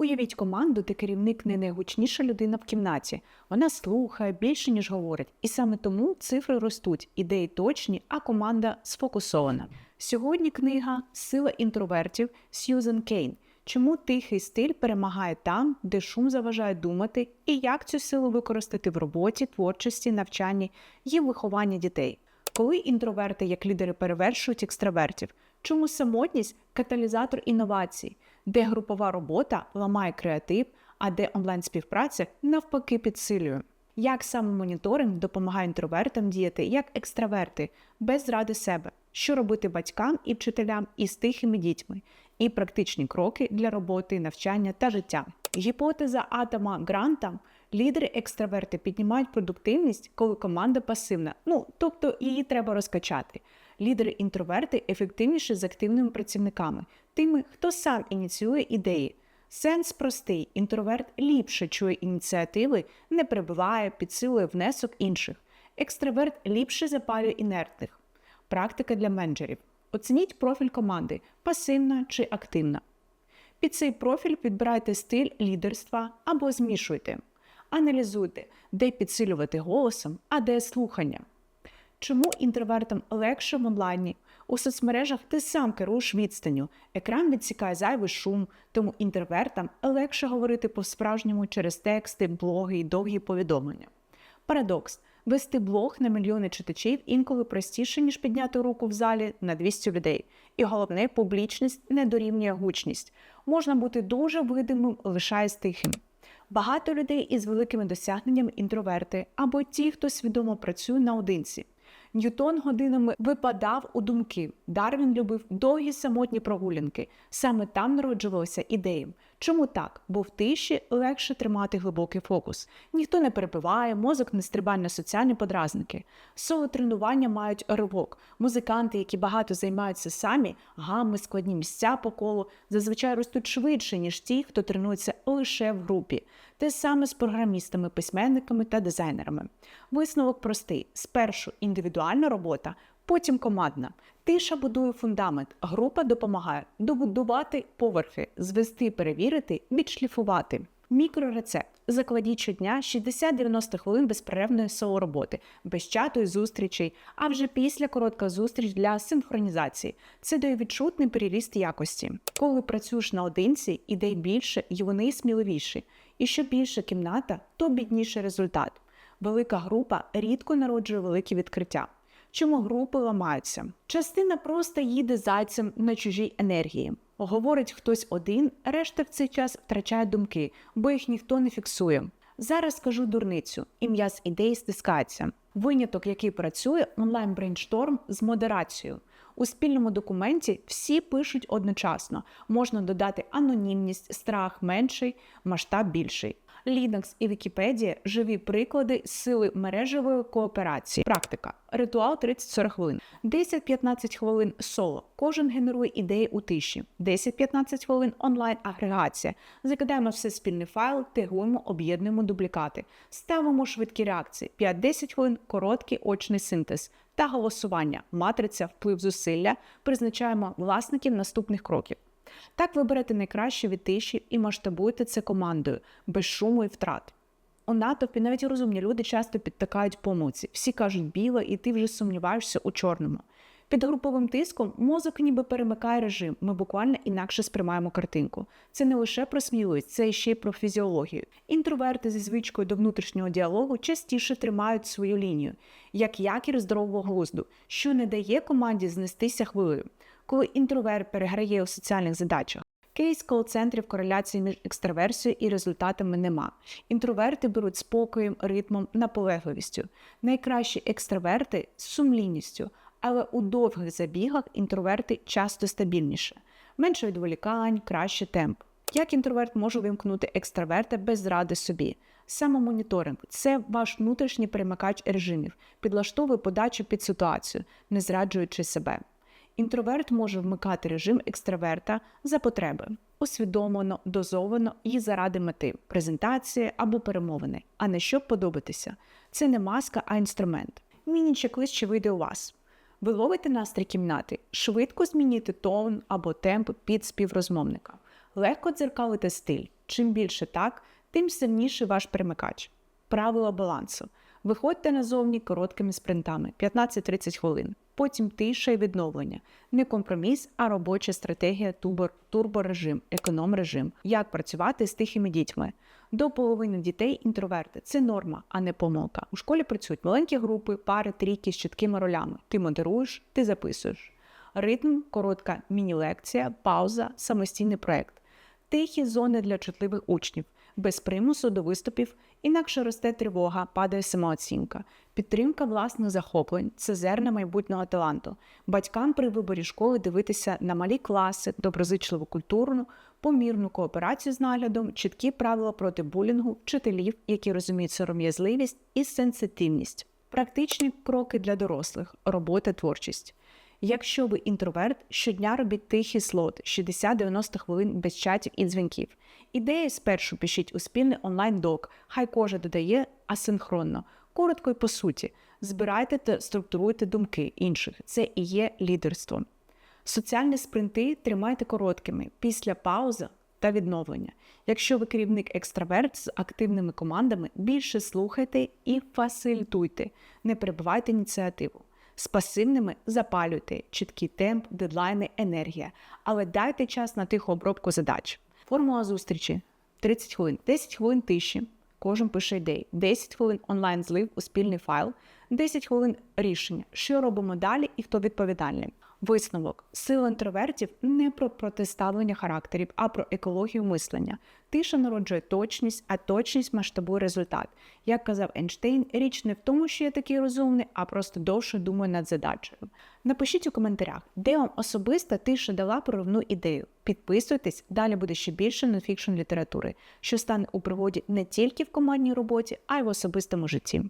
Уявіть команду, де керівник не найгучніша людина в кімнаті. Вона слухає більше, ніж говорить. І саме тому цифри ростуть, ідеї точні, а команда сфокусована. Сьогодні книга Сила інтровертів Сьюзен Кейн. Чому тихий стиль перемагає там, де шум заважає думати, і як цю силу використати в роботі, творчості, навчанні і вихованні дітей. Коли інтроверти як лідери перевершують екстравертів, чому самотність каталізатор інновацій, де групова робота ламає креатив, а де онлайн-співпраця навпаки підсилює. Як саме моніторинг допомагає інтровертам діяти як екстраверти, без зради себе, що робити батькам і вчителям із тихими дітьми, і практичні кроки для роботи, навчання та життя. Гіпотеза Атома Гранта лідери екстраверти піднімають продуктивність, коли команда пасивна. Ну тобто її треба розкачати. Лідери інтроверти ефективніші з активними працівниками, тими, хто сам ініціює ідеї. Сенс простий: інтроверт ліпше чує ініціативи, не перебиває, підсилує внесок інших. Екстраверт ліпше запалює інертних. Практика для менеджерів. Оцініть профіль команди пасивна чи активна. Під цей профіль підбирайте стиль лідерства або змішуйте. Аналізуйте, де підсилювати голосом, а де слухання. Чому інтровертам легше в онлайні? У соцмережах ти сам керуєш відстанню, екран відсікає зайвий шум, тому інтровертам легше говорити по-справжньому через тексти, блоги і довгі повідомлення. Парадокс. Вести блог на мільйони читачів інколи простіше, ніж підняти руку в залі на 200 людей. І головне, публічність не дорівнює гучність. Можна бути дуже видимим, лишаясь тихим. Багато людей із великими досягненнями інтроверти або ті, хто свідомо працює наодинці. Ньютон годинами випадав у думки. Дарвін любив довгі самотні прогулянки. Саме там народжувалися ідеї. Чому так? Бо в тиші легше тримати глибокий фокус. Ніхто не перебиває, мозок не стрибає на соціальні подразники. Соло тренування мають ривок. Музиканти, які багато займаються самі, гами, складні місця по колу, зазвичай ростуть швидше, ніж ті, хто тренується лише в групі. Те саме з програмістами, письменниками та дизайнерами. Висновок простий: спершу індивідуальна робота, потім командна. Тиша будує фундамент, група допомагає добудувати поверхи, звести, перевірити, відшліфувати. Мікрорецепт. Закладіть щодня 60-90 хвилин безперервної соло роботи, без чату і зустрічей, а вже після коротка зустріч для синхронізації. Це дає відчутний переріст якості. Коли працюєш наодинці, ідей більше і вони сміливіші. І що більше кімната, то бідніший результат. Велика група рідко народжує великі відкриття. Чому групи ламаються? Частина просто їде зайцем на чужій енергії. Говорить хтось один, решта в цей час втрачає думки, бо їх ніхто не фіксує. Зараз скажу дурницю, ім'я з ідеї стискається. Виняток, який працює, онлайн брейншторм з модерацією. У спільному документі всі пишуть одночасно. Можна додати анонімність, страх менший, масштаб більший. Linux і Вікіпедія живі приклади сили мережевої кооперації. Практика. Ритуал 30-40 хвилин. 10-15 хвилин соло. Кожен генерує ідеї у тиші. 10-15 хвилин онлайн-агрегація. Закидаємо все спільний файл, тегуємо, об'єднуємо дублікати. Ставимо швидкі реакції. 5-10 хвилин короткий очний синтез. Та голосування. Матриця, вплив зусилля. Призначаємо власників наступних кроків. Так ви берете найкраще від тиші і масштабуєте це командою, без шуму і втрат. У натовпі навіть розумні люди часто підтакають помилці. Всі кажуть біле, і ти вже сумніваєшся у чорному. Під груповим тиском мозок ніби перемикає режим, ми буквально інакше сприймаємо картинку. Це не лише про сміливість, це ще й про фізіологію. Інтроверти зі звичкою до внутрішнього діалогу частіше тримають свою лінію, як якір здорового глузду, що не дає команді знестися хвилею коли інтроверт переграє у соціальних задачах. Кейс кол-центрів кореляції між екстраверсією і результатами нема. Інтроверти беруть спокоєм, ритмом, наполегливістю. Найкращі екстраверти з сумлінністю, але у довгих забігах інтроверти часто стабільніше, менше відволікань, краще темп. Як інтроверт може вимкнути екстраверта без зради собі? Самомоніторинг це ваш внутрішній перемикач режимів, підлаштовує подачу під ситуацію, не зраджуючи себе. Інтроверт може вмикати режим екстраверта за потреби, усвідомлено, дозовано і заради мети, презентації або перемовини, а не щоб подобатися. Це не маска, а інструмент. Міні-чек-лист чи вийде у вас. Ви ловите настрій кімнати, швидко змінюєте тон або темп під співрозмовника, легко дзеркалите стиль, Чим більше так, тим сильніший ваш перемикач. Правило балансу. Виходьте назовні короткими спринтами 15-30 хвилин. Потім тиша і відновлення. Не компроміс, а робоча стратегія турбо- турборежим, економ-режим. Як працювати з тихими дітьми. До половини дітей інтроверти це норма, а не помилка. У школі працюють маленькі групи, пари, трійки з чіткими ролями. Ти модеруєш, ти записуєш. Ритм, коротка міні-лекція, пауза, самостійний проект. Тихі зони для чутливих учнів, без примусу до виступів, інакше росте тривога, падає самооцінка. Підтримка власних захоплень це зерна майбутнього таланту. Батькам при виборі школи дивитися на малі класи, доброзичливу культурну, помірну кооперацію з наглядом, чіткі правила проти булінгу, вчителів, які розуміють сором'язливість і сенситивність. Практичні кроки для дорослих, робота, творчість. Якщо ви інтроверт, щодня робіть тихий слот 60-90 хвилин без чатів і дзвінків. Ідеї спершу пишіть у спільний онлайн-док, хай кожен додає асинхронно, коротко і по суті. Збирайте та структуруйте думки інших. Це і є лідерством. Соціальні спринти тримайте короткими після паузи та відновлення. Якщо ви керівник екстраверт з активними командами, більше слухайте і фасилітуйте, не перебивайте ініціативу. З пасивними запалюйте чіткий темп, дедлайни, енергія, але дайте час на тиху обробку задач. Формула зустрічі. 30 хвилин, 10 хвилин тиші. Кожен пише ідеї, 10 хвилин онлайн злив у спільний файл, 10 хвилин рішення, що робимо далі і хто відповідальний. Висновок сила інтровертів не про протиставлення характерів, а про екологію мислення. Тиша народжує точність, а точність масштабує результат. Як казав Ейнштейн, річ не в тому, що я такий розумний, а просто довше думаю над задачею. Напишіть у коментарях, де вам особиста тиша дала проривну ідею. Підписуйтесь, далі буде ще більше нонфікшн літератури, що стане у пригоді не тільки в командній роботі, а й в особистому житті.